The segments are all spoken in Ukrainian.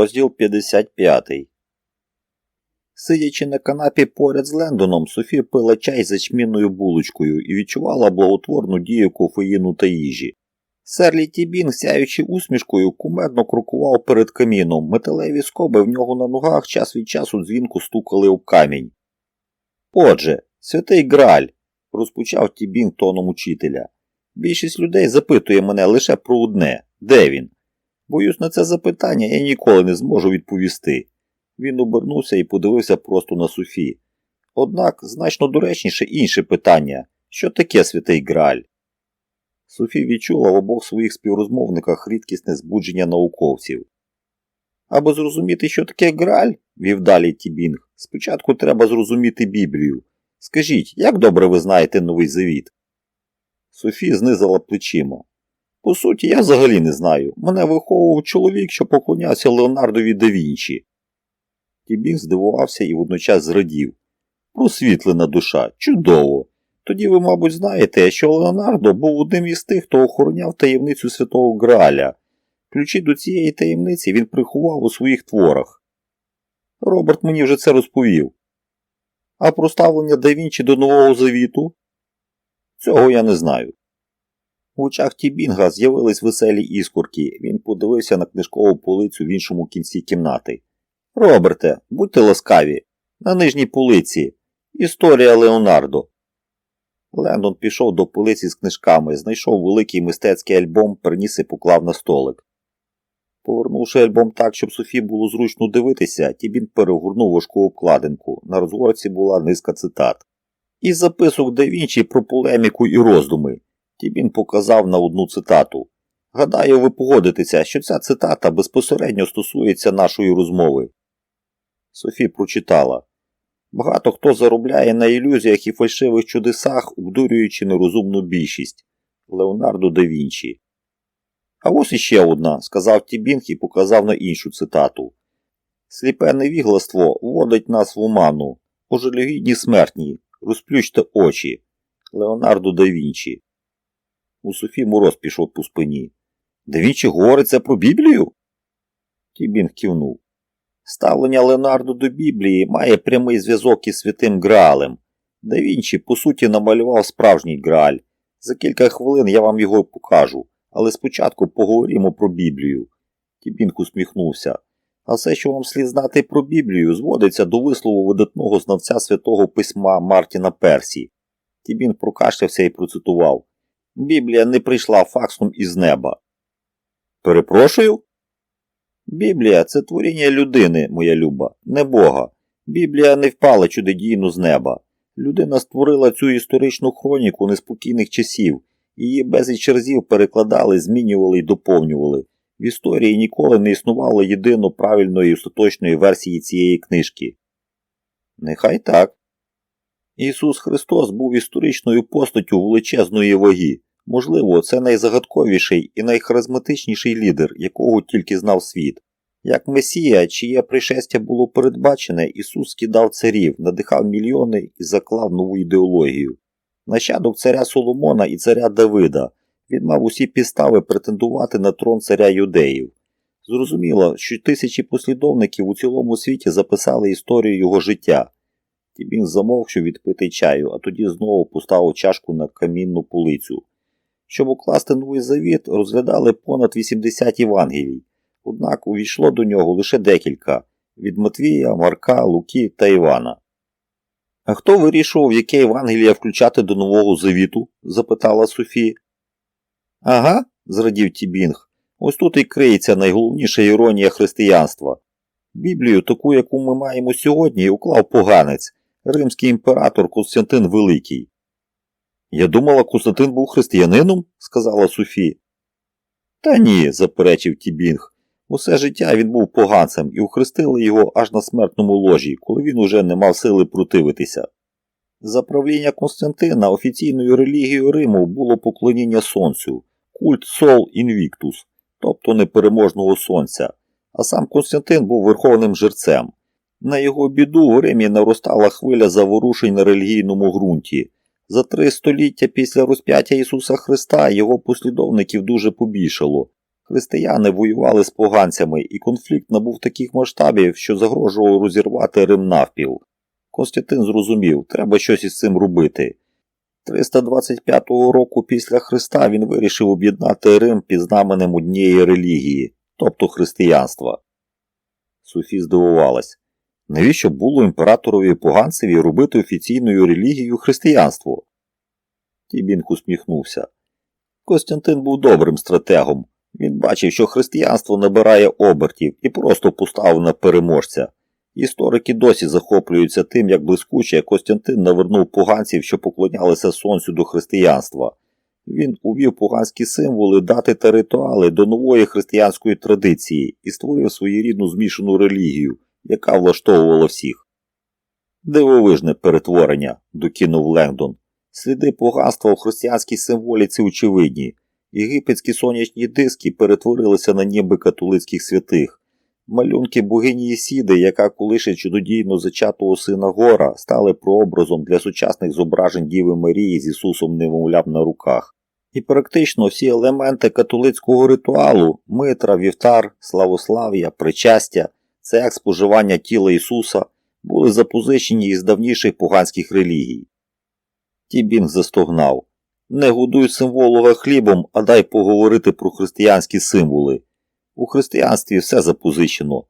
Розділ 55 Сидячи на канапі поряд з Лендоном, Софія пила чай з ячмінною булочкою і відчувала благотворну дію кофеїну та їжі. Серлі Тібін, сяючи усмішкою, кумедно крокував перед каміном. Металеві скоби в нього на ногах час від часу дзвінку стукали об камінь. Отже, святий Граль, розпочав Тібін тоном учителя. Більшість людей запитує мене лише про одне де він? Боюсь, на це запитання я ніколи не зможу відповісти. Він обернувся і подивився просто на Софі. Однак значно доречніше інше питання що таке святий Граль? Софі відчула в обох своїх співрозмовниках рідкісне збудження науковців. Аби зрозуміти, що таке Граль, вів далі Тібінг, спочатку треба зрозуміти Біблію. Скажіть, як добре ви знаєте Новий Завіт? Софі знизила плечима. По суті, я взагалі не знаю. Мене виховував чоловік, що поклонявся Леонардові да Вінчі. Тібін здивувався і водночас зрадів. Просвітлена душа, чудово. Тоді ви, мабуть, знаєте, що Леонардо був одним із тих, хто охороняв таємницю святого Граля. Ключі до цієї таємниці він приховав у своїх творах. Роберт мені вже це розповів. А про ставлення да Вінчі до Нового Завіту? Цього я не знаю. В очах Тібінга з'явились веселі іскорки. Він подивився на книжкову полицю в іншому кінці кімнати. Роберте, будьте ласкаві, на нижній полиці. Історія Леонардо. Лендон пішов до полиці з книжками, знайшов великий мистецький альбом, приніс і поклав на столик. Повернувши альбом так, щоб Софі було зручно дивитися, Тібін перегорнув важку обкладинку. На розгорці була низка цитат. Із записок да Вінчі про полеміку і роздуми. Тібін показав на одну цитату. Гадаю, ви погодитеся, що ця цитата безпосередньо стосується нашої розмови. Софі прочитала Багато хто заробляє на ілюзіях і фальшивих чудесах, обдурюючи нерозумну більшість. Леонардо да Вінчі. А ось іще одна, сказав Тібінг і показав на іншу цитату. Сліпе невігластво вводить нас в оману. Ожелюгідні смертні, розплющте очі. Леонардо да Вінчі. У Софі мороз пішов по спині. Да Вінчі говориться про Біблію? Тібінг кивнув. Ставлення Ленардо до Біблії має прямий зв'язок із святим Граалем. Да Вінчі, по суті, намалював справжній Грааль. За кілька хвилин я вам його покажу, але спочатку поговоримо про Біблію. Тібінг усміхнувся. А все, що вам слід знати про Біблію, зводиться до вислову видатного знавця святого письма Мартіна Персі. Тібін прокашлявся і процитував Біблія не прийшла факсом із неба. Перепрошую? Біблія це творіння людини, моя люба, не Бога. Біблія не впала чудодійно з неба. Людина створила цю історичну хроніку неспокійних часів, її безліч разів перекладали, змінювали і доповнювали. В історії ніколи не існувало єдино правильної і остаточної версії цієї книжки. Нехай так. Ісус Христос був історичною постаттю величезної ваги. Можливо, це найзагадковіший і найхаризматичніший лідер, якого тільки знав світ. Як Месія, чиє пришестя було передбачене, Ісус скидав царів, надихав мільйони і заклав нову ідеологію. Нащадок царя Соломона і царя Давида, він мав усі підстави претендувати на трон царя юдеїв. Зрозуміло, що тисячі послідовників у цілому світі записали історію його життя. Тібін замовк, щоб відпити чаю, а тоді знову поставив чашку на камінну полицю. Щоб укласти новий завіт, розглядали понад 80 Євангелій, однак увійшло до нього лише декілька від Матвія, Марка, Луки та Івана. А хто вирішував, яке Євангелія включати до Нового Завіту? запитала Софія. Ага, зрадів Тібінг. Ось тут і криється найголовніша іронія християнства. Біблію, таку, яку ми маємо сьогодні, уклав поганець, римський імператор Константин Великий. Я думала, Константин був християнином, сказала Софі. Та ні, заперечив Тібінг. Усе життя він був поганцем і ухрестили його аж на смертному ложі, коли він уже не мав сили противитися. За правління Константина офіційною релігією Риму було поклоніння сонцю, культ Сол Інвіктус, тобто непереможного сонця, а сам Константин був верховним жерцем. На його біду в Римі наростала хвиля заворушень на релігійному ґрунті. За три століття після розп'яття Ісуса Христа його послідовників дуже побільшало. Християни воювали з поганцями, і конфлікт набув таких масштабів, що загрожував розірвати Рим навпіл. Константин зрозумів, треба щось із цим робити. 325 року після Христа він вирішив об'єднати Рим під знаменем однієї релігії, тобто християнства. Софі здивувалась. Навіщо було імператорові поганцеві робити офіційною релігією християнство? Тібінг усміхнувся. Костянтин був добрим стратегом. Він бачив, що християнство набирає обертів і просто поставив на переможця. Історики досі захоплюються тим, як блискуче Костянтин навернув поганців, що поклонялися сонцю до християнства. Він увів поганські символи, дати та ритуали до нової християнської традиції і створив своєрідну змішану релігію, яка влаштовувала всіх. Дивовижне перетворення, докинув Лендон. Сліди поганства у християнській символіці очевидні. Єгипетські сонячні диски перетворилися на ніби католицьких святих. Малюнки богині Єсіди, яка колише чудодійно зачатого сина Гора, стали прообразом для сучасних зображень Діви Марії з Ісусом немовлям на руках. І практично всі елементи католицького ритуалу митра, вівтар, славослав'я, причастя, це як споживання тіла Ісуса були запозичені із давніших поганських релігій. Тібінг застогнав Не годуй символога хлібом, а дай поговорити про християнські символи. У християнстві все запозичено.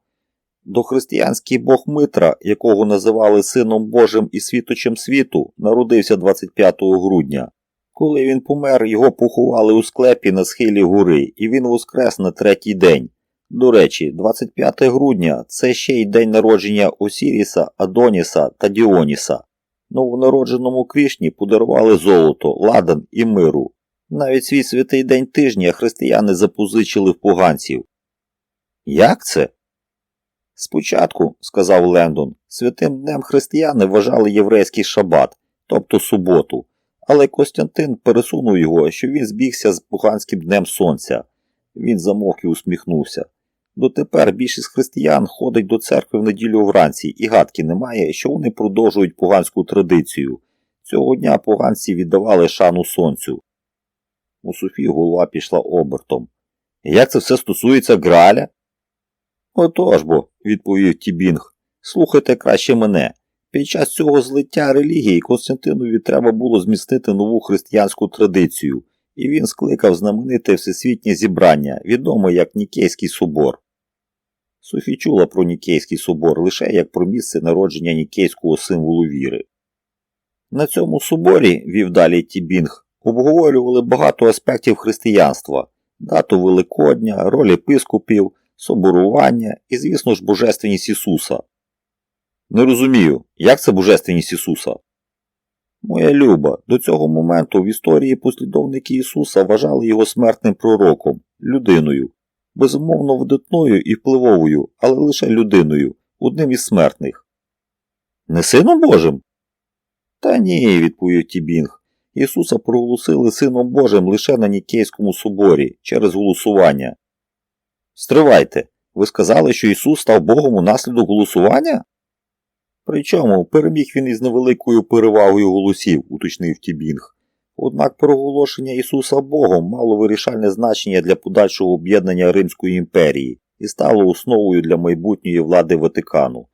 Дохристиянський бог Митра, якого називали Сином Божим і світочем світу, народився 25 грудня. Коли він помер, його поховали у склепі на схилі гори, і він воскрес на третій день. До речі, 25 грудня це ще й день народження Осіріса, Адоніса та Діоніса. Новонародженому Крішні подарували золото, ладан і миру. Навіть свій святий день тижня християни запозичили в поганців. Як це? Спочатку, сказав Лендон, святим днем християни вважали єврейський шабат, тобто суботу, але Костянтин пересунув його, що він збігся з поганським днем сонця. Він замовк і усміхнувся. Дотепер більшість християн ходить до церкви в неділю вранці, і гадки немає, що вони продовжують поганську традицію. Цього дня поганці віддавали шану сонцю. У Софії голова пішла обертом. Як це все стосується Граля? Отож бо, відповів Тібінг. Слухайте краще мене. Під час цього злиття релігії Константинові треба було змістити нову християнську традицію, і він скликав знамените всесвітнє зібрання, відоме як Нікейський собор. Софі чула про Нікейський собор лише як про місце народження нікейського символу віри. На цьому соборі, вів далі Тібінг, обговорювали багато аспектів християнства, дату Великодня, роль епископів, соборування і, звісно ж, божественність Ісуса. Не розумію, як це божественність Ісуса? Моя люба, до цього моменту в історії послідовники Ісуса вважали його смертним пророком, людиною, безумовно видатною і впливовою, але лише людиною, одним із смертних. Не сином Божим? Та ні, відповів Тібінг. Ісуса проголосили Сином Божим лише на Нікейському соборі через голосування. Стривайте, ви сказали, що Ісус став Богом унаслідок голосування? Причому переміг він із невеликою перевагою голосів, уточнив Тібінг. Однак проголошення Ісуса Богом мало вирішальне значення для подальшого об'єднання Римської імперії і стало основою для майбутньої влади Ватикану.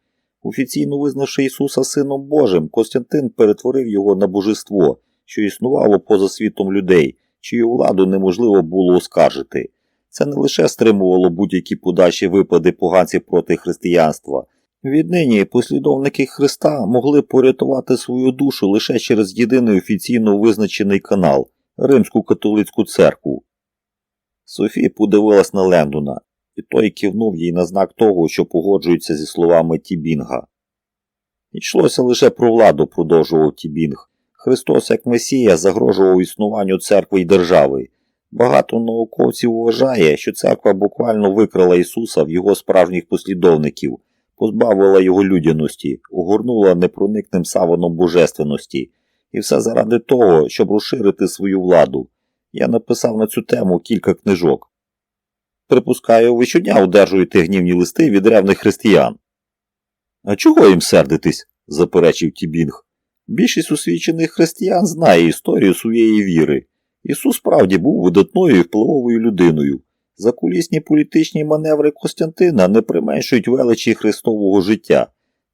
Офіційно визнавши Ісуса Сином Божим, Костянтин перетворив його на божество, що існувало поза світом людей, чию владу неможливо було оскаржити. Це не лише стримувало будь-які подальші випади поганців проти християнства. Віднині послідовники Христа могли порятувати свою душу лише через єдиний офіційно визначений канал Римську католицьку церкву. Софія подивилась на Лендона, і той кивнув їй на знак того, що погоджується зі словами Тібінга. Йшлося лише про владу, продовжував Тібінг. Христос, як Месія, загрожував існуванню церкви й держави. Багато науковців вважає, що церква буквально викрала Ісуса в його справжніх послідовників позбавила його людяності, огорнула непроникним саваном божественності, і все заради того, щоб розширити свою владу. Я написав на цю тему кілька книжок. Припускаю, ви щодня одержуєте гнівні листи від ревних християн. А чого їм сердитись? заперечив Тібінг. Більшість освічених християн знає історію своєї віри. Ісус справді був видатною і впливовою людиною. Закулісні політичні маневри Костянтина не применшують величі Христового життя.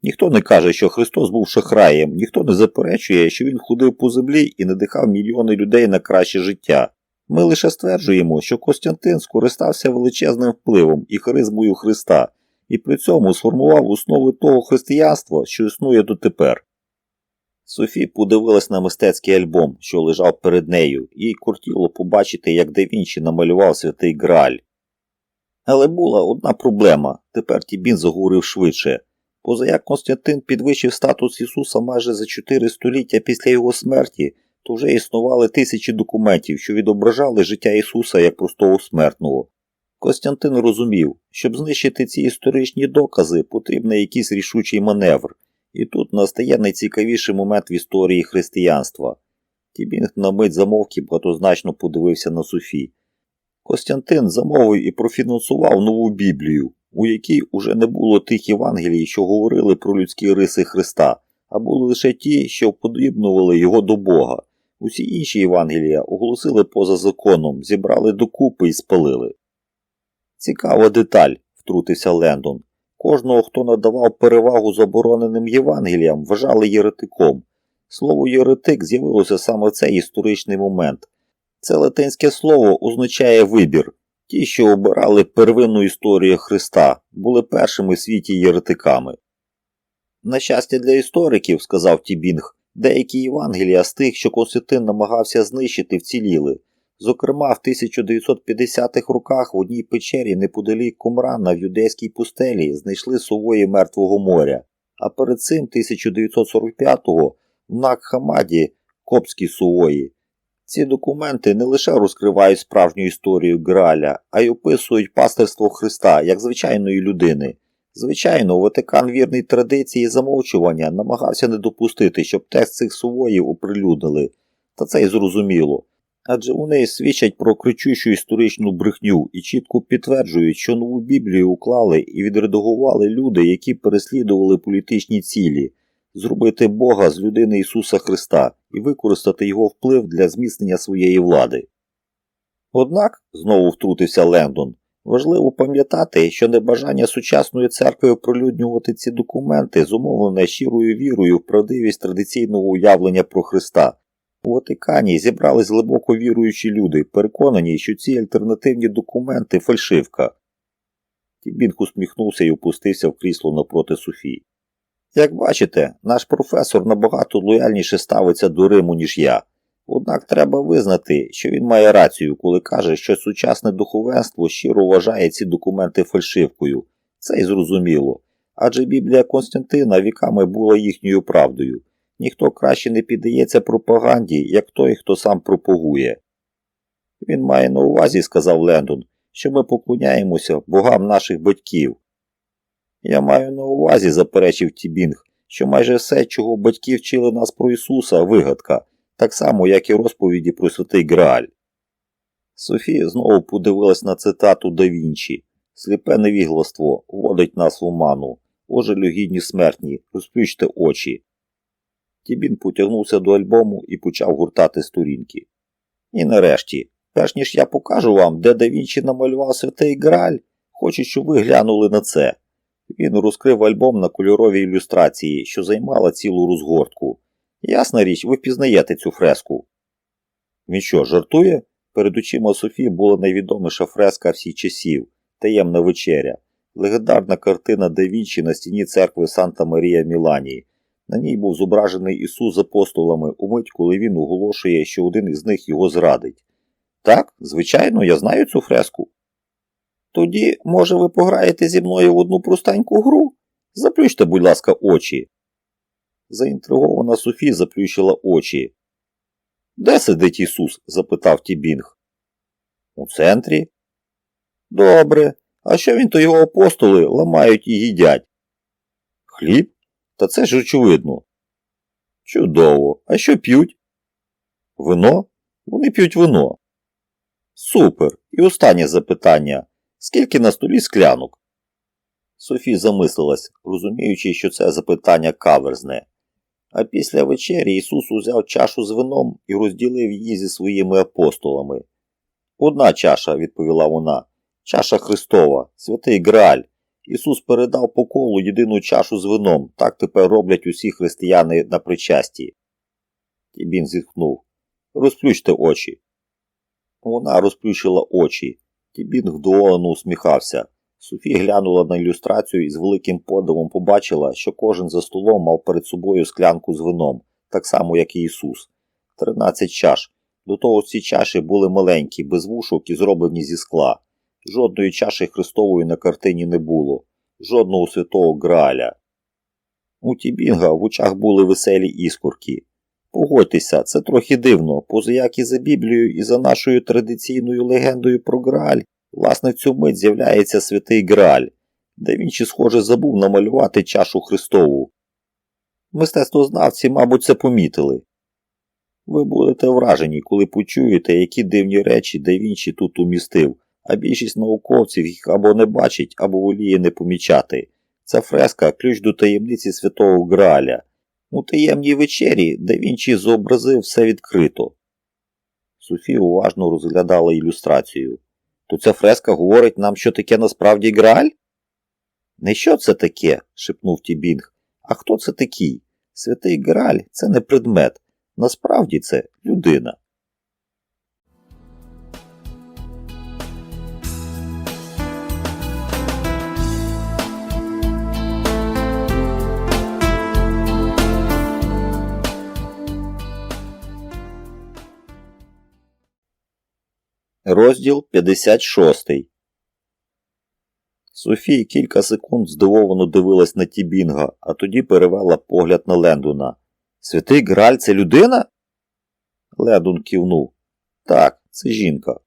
Ніхто не каже, що Христос був шахраєм, ніхто не заперечує, що він ходив по землі і надихав мільйони людей на краще життя. Ми лише стверджуємо, що Костянтин скористався величезним впливом і харизмою Христа, і при цьому сформував основи того християнства, що існує дотепер. Софі подивилась на мистецький альбом, що лежав перед нею, їй кортіло побачити, як Вінчі намалював святий Грааль. Але була одна проблема тепер Тібін заговорив швидше. Позаяк Константин підвищив статус Ісуса майже за чотири століття після його смерті, то вже існували тисячі документів, що відображали життя Ісуса як простого смертного. Костянтин розумів, щоб знищити ці історичні докази, потрібен якийсь рішучий маневр, і тут настає найцікавіший момент в історії християнства. Тібінг на мить замовк і багатозначно подивився на Софі. Костянтин замовив і профінансував нову Біблію, у якій уже не було тих Євангелій, що говорили про людські риси Христа, а були лише ті, що вподібнували його до Бога. Усі інші Євангелія оголосили поза законом, зібрали докупи і спалили. Цікава деталь, втрутився Лендон. Кожного, хто надавав перевагу забороненим Євангеліям, вважали єретиком. Слово єретик з'явилося саме в цей історичний момент. Це латинське слово означає вибір. Ті, що обирали первинну історію Христа, були першими в світі єретиками. На щастя для істориків, сказав Тібінг, деякі Євангелія з тих, що Константин намагався знищити, вціліли. Зокрема, в 1950-х роках в одній печері неподалік Кумрана в юдейській пустелі знайшли сувої Мертвого моря, а перед цим 1945-го в Накхамаді Копські сувої. Ці документи не лише розкривають справжню історію Граля, а й описують пастирство Христа як звичайної людини. Звичайно, Ватикан вірний традиції замовчування намагався не допустити, щоб текст цих сувоїв оприлюднили, та це й зрозуміло. Адже вони свідчать про кричущу історичну брехню і чітко підтверджують, що нову Біблію уклали і відредагували люди, які переслідували політичні цілі, зробити Бога з людини Ісуса Христа і використати його вплив для зміцнення своєї влади. Однак, знову втрутився Лендон, важливо пам'ятати, що небажання сучасної церкви оприлюднювати ці документи зумовлене щирою вірою в правдивість традиційного уявлення про Христа. У Ватикані зібрались глибоко віруючі люди, переконані, що ці альтернативні документи фальшивка. Тібінг усміхнувся і опустився в крісло напроти Софії. Як бачите, наш професор набагато лояльніше ставиться до Риму, ніж я. Однак треба визнати, що він має рацію, коли каже, що сучасне духовенство щиро вважає ці документи фальшивкою. Це й зрозуміло. Адже Біблія Константина віками була їхньою правдою. Ніхто краще не піддається пропаганді, як той, хто сам пропагує. Він має на увазі, сказав Лендон, що ми поклоняємося богам наших батьків. Я маю на увазі, заперечив Тібінг, що майже все, чого батьки вчили нас про Ісуса, вигадка, так само, як і розповіді про святий Грааль. Софія знову подивилась на цитату да Вінчі. Сліпе невігластво вводить нас в оману. Ожелю гідні смертні, розплющте очі. Тібін потягнувся до альбому і почав гуртати сторінки. І нарешті, перш ніж я покажу вам, де да Вінчі намалював святий Грааль, хочу, щоб ви глянули на це. Він розкрив альбом на кольоровій ілюстрації, що займала цілу розгортку. Ясна річ, ви впізнаєте цю фреску. Він що, жартує? Перед очима Софії була найвідоміша фреска всіх часів таємна вечеря, легендарна картина да Вінчі на стіні церкви Санта Марія Міланії. На ній був зображений Ісус з апостолами у мить, коли він оголошує, що один із них його зрадить. Так, звичайно, я знаю цю фреску. Тоді, може, ви пограєте зі мною в одну простеньку гру? Заплющте, будь ласка, очі. Заінтригована Софі заплющила очі. Де сидить Ісус? запитав Тібінг. У центрі. Добре. А що він то його апостоли ламають і їдять? Хліб? Та це ж очевидно. Чудово. А що п'ють? Вино? Вони п'ють вино. Супер. І останнє запитання. Скільки на столі склянок? Софі замислилась, розуміючи, що це запитання каверзне. А після вечері Ісус узяв чашу з вином і розділив її зі своїми апостолами. Одна чаша, відповіла вона, Чаша Христова, святий Грааль. Ісус передав по колу єдину чашу з вином, так тепер роблять усі християни на причасті. Тібін зітхнув. Розплющте очі. Вона розплющила очі. Тібін вдоволено усміхався. Софі глянула на ілюстрацію і з великим подивом побачила, що кожен за столом мав перед собою склянку з вином, так само, як і Ісус. Тринадцять чаш. До того ці чаші були маленькі, без вушок і зроблені зі скла. Жодної чаші Христової на картині не було, жодного святого Грааля. У Тібінга в очах були веселі іскорки. Погодьтеся, це трохи дивно, поза як і за Біблією, і за нашою традиційною легендою про Грааль, власне, в цю мить з'являється святий Грааль, де він чи, схоже, забув намалювати чашу Христову. Мистецтвознавці, мабуть, це помітили. Ви будете вражені, коли почуєте, які дивні речі да Вінчі тут умістив, а більшість науковців їх або не бачить, або воліє не помічати. Ця фреска ключ до таємниці святого Грааля. У таємній вечері да Вінчі зобразив все відкрито. Софія уважно розглядала ілюстрацію. То ця фреска говорить нам, що таке насправді Грааль? Не що це таке? шепнув Тібінг. А хто це такий? Святий Грааль це не предмет. Насправді це людина. Розділ 56 Софія кілька секунд здивовано дивилась на Тібінга, а тоді перевела погляд на Лендуна. Святий Граль це людина? Лендун кивнув. Так, це жінка.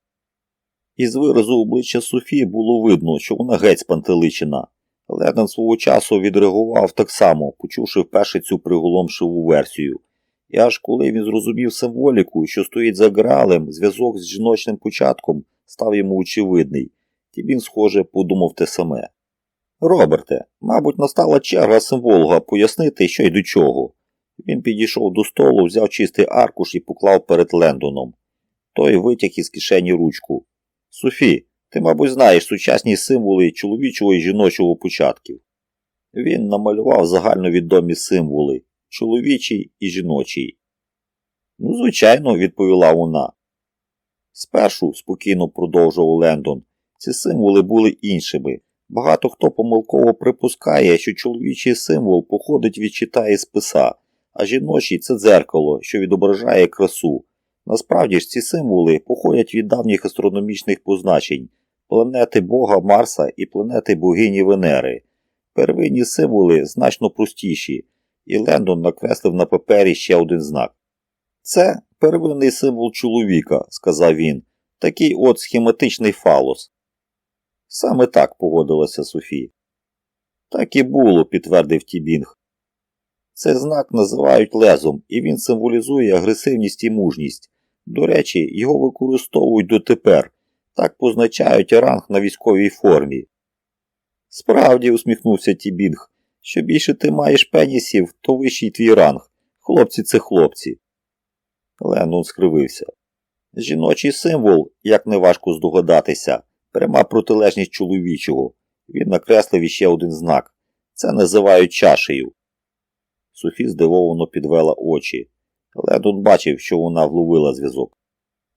Із виразу обличчя Софії було видно, що вона геть спантеличена. Лендон свого часу відреагував так само, почувши вперше цю приголомшиву версію. І аж коли він зрозумів символіку, що стоїть за Гралем, зв'язок з жіночним початком став йому очевидний, і він, схоже, подумав те саме. Роберте, мабуть, настала черга символога пояснити, що й до чого. Він підійшов до столу, взяв чистий аркуш і поклав перед Лендоном. Той витяг із кишені ручку. Софі, ти, мабуть, знаєш сучасні символи чоловічого і жіночого початків. Він намалював загальновідомі символи чоловічий і жіночий. Ну, звичайно, відповіла вона. Спершу, спокійно продовжував Лендон, ці символи були іншими. Багато хто помилково припускає, що чоловічий символ походить від чита і списа, а жіночий це дзеркало, що відображає красу. Насправді ж ці символи походять від давніх астрономічних позначень планети Бога Марса і планети богині Венери. Первинні символи значно простіші, і Лендон накреслив на папері ще один знак. Це первинний символ чоловіка, сказав він, такий от схематичний фалос. Саме так погодилася Софі. Так і було, підтвердив Тібінг. Цей знак називають лезом, і він символізує агресивність і мужність. До речі, його використовують дотепер, так позначають ранг на військовій формі. Справді, усміхнувся Тібінг, що більше ти маєш пенісів, то вищий твій ранг. Хлопці це хлопці. Леннон скривився. Жіночий символ, як неважко здогадатися, пряма протилежність чоловічого. Він накреслив іще один знак. Це називають чашею. Софі здивовано підвела очі. Лендон бачив, що вона вловила зв'язок.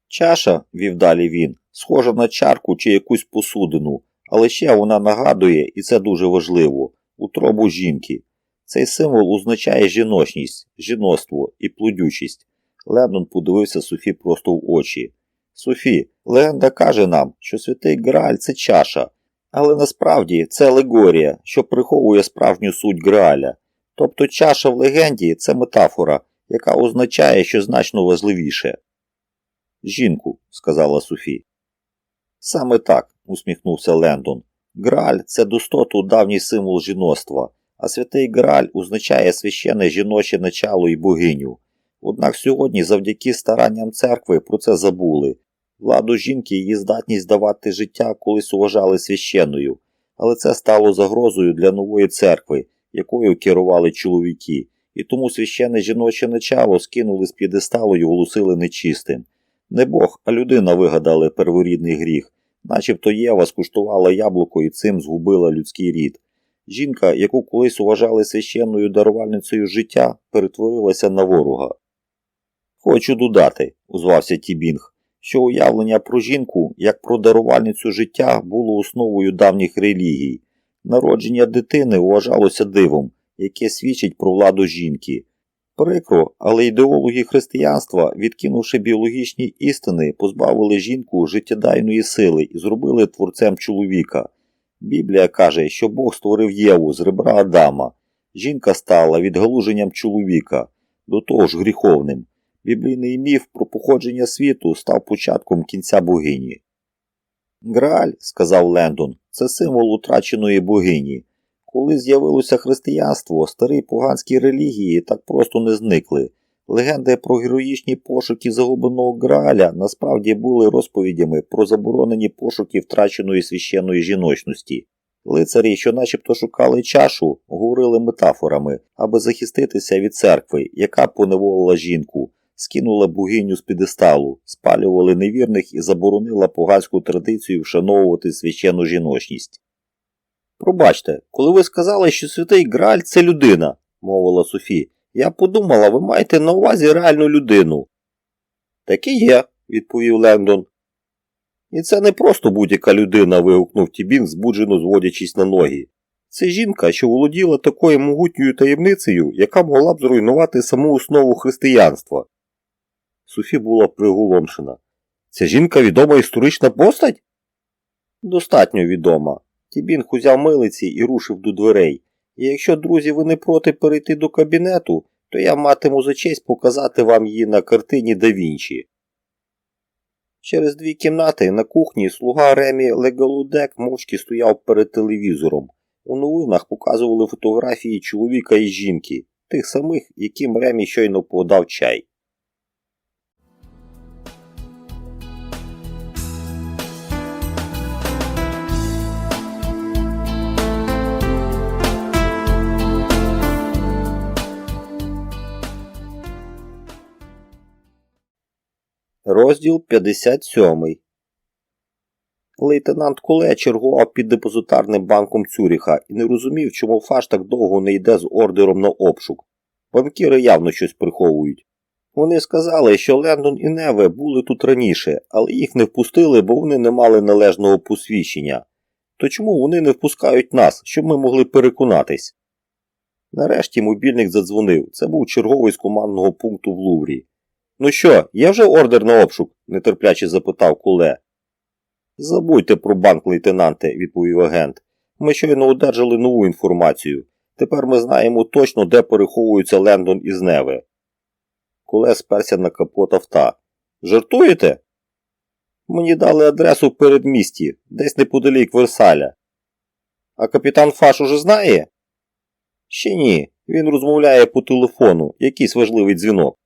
Чаша, вів далі він, схожа на чарку чи якусь посудину, але ще вона нагадує, і це дуже важливо, утробу жінки. Цей символ означає жіночність, жіноцтво і плодючість. Лендон подивився Софі просто в очі. Софі, легенда каже нам, що святий Грааль це чаша, але насправді це алегорія, що приховує справжню суть Грааля. Тобто чаша в легенді це метафора, яка означає, що значно важливіше. Жінку, сказала Софі. Саме так, усміхнувся Лендон. Грааль це достоту давній символ жіноцтва, а святий Грааль означає священне жіноче начало і богиню. Однак сьогодні, завдяки старанням церкви, про це забули. Владу жінки її здатність давати життя колись вважали священною, але це стало загрозою для нової церкви, якою керували чоловіки, і тому священне жіноче начало скинули з п'єдесталу і оголосили нечистим. Не Бог, а людина вигадали перворідний гріх, начебто Єва скуштувала яблуко і цим згубила людський рід. Жінка, яку колись вважали священною дарувальницею життя, перетворилася на ворога. Хочу додати, озвався Тібінг, що уявлення про жінку, як про дарувальницю життя, було основою давніх релігій. Народження дитини вважалося дивом, яке свідчить про владу жінки. Прикро, але ідеологи християнства, відкинувши біологічні істини, позбавили жінку життєдайної сили і зробили творцем чоловіка. Біблія каже, що Бог створив Єву з ребра Адама. Жінка стала відгалуженням чоловіка, до того ж гріховним. Біблійний міф про походження світу став початком кінця богині. Грааль, сказав Лендон, це символ утраченої богині. Коли з'явилося християнство, старі поганські релігії так просто не зникли. Легенди про героїчні пошуки загубленого Грааля насправді були розповідями про заборонені пошуки втраченої священної жіночності. Лицарі, що начебто шукали чашу, говорили метафорами, аби захиститися від церкви, яка поневолила жінку, скинула богиню з підесталу, спалювали невірних і заборонила поганську традицію вшановувати священну жіночність. Пробачте, коли ви сказали, що святий Грааль це людина, мовила Софі, я подумала, ви маєте на увазі реальну людину. Так і є, відповів Лендон. І це не просто будь-яка людина, вигукнув Тібін, збуджено зводячись на ноги. Це жінка, що володіла такою могутньою таємницею, яка могла б зруйнувати саму основу християнства. Софі була приголомшена. Ця жінка відома історична постать? Достатньо відома. Тібінг узяв милиці і рушив до дверей. І якщо, друзі, ви не проти перейти до кабінету, то я матиму за честь показати вам її на картині да Вінчі. Через дві кімнати на кухні слуга Ремі Легалудек мовчки стояв перед телевізором. У новинах показували фотографії чоловіка і жінки, тих самих, яким Ремі щойно подав чай. Розділ 57 Лейтенант Куле чергував під депозитарним банком Цюріха і не розумів, чому фаш так довго не йде з ордером на обшук. Банкіри явно щось приховують. Вони сказали, що Лендон і Неве були тут раніше, але їх не впустили, бо вони не мали належного посвідчення. То чому вони не впускають нас, щоб ми могли переконатись? Нарешті мобільник задзвонив. Це був черговий з командного пункту в Луврі. Ну що, є вже ордер на обшук? нетерпляче запитав куле. Забудьте про банк, лейтенанте, відповів агент. Ми щойно одержали нову інформацію. Тепер ми знаємо точно, де переховуються Лендон і Зневе. Куле сперся на капот авто. Жартуєте? Мені дали адресу в передмісті, десь неподалік Версаля. А капітан Фаш уже знає? Ще ні. Він розмовляє по телефону, якийсь важливий дзвінок.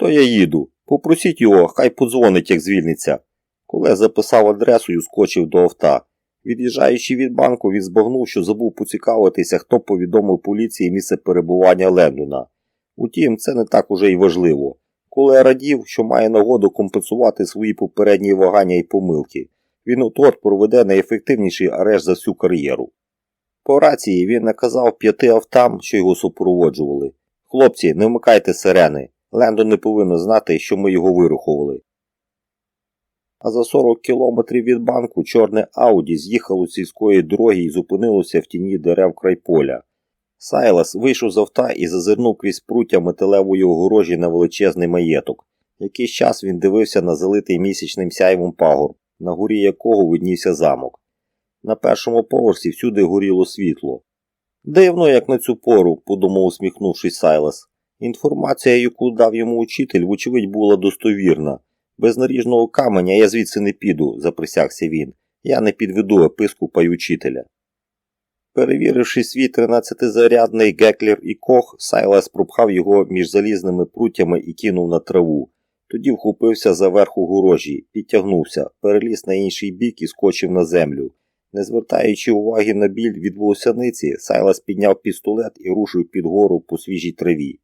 То я їду. Попросіть його, хай подзвонить, як звільниться. Коле записав адресу і ускочив до авто. Від'їжджаючи від банку, він збагнув, що забув поцікавитися, хто повідомив поліції місце перебування Лендона. Утім, це не так уже й важливо. Коле радів, що має нагоду компенсувати свої попередні вагання і помилки. Він от проведе найефективніший арешт за всю кар'єру. По рації він наказав п'яти автам, що його супроводжували. Хлопці, не вмикайте сирени. Лендон не повинен знати, що ми його вирухували. А за 40 кілометрів від банку чорне Ауді з'їхало з сільської дороги і зупинилося в тіні дерев край поля. Сайлас вийшов з авто і зазирнув крізь пруття металевої огорожі на величезний маєток. Якийсь час він дивився на залитий місячним сяйвом пагорб, на горі якого виднівся замок. На першому поверсі всюди горіло світло. Дивно, як на цю пору, подумав усміхнувшись Сайлас. Інформація, яку дав йому учитель, вочевидь, була достовірна. Без наріжного каменя я звідси не піду, заприсягся він. Я не підведу епископа й учителя. Перевіривши свій 13-зарядний геклер і кох, Сайлас пропхав його між залізними прутями і кинув на траву. Тоді вхопився за верх огорожі, підтягнувся, переліз на інший бік і скочив на землю. Не звертаючи уваги на біль від волосяниці, Сайлас підняв пістолет і рушив під гору по свіжій траві.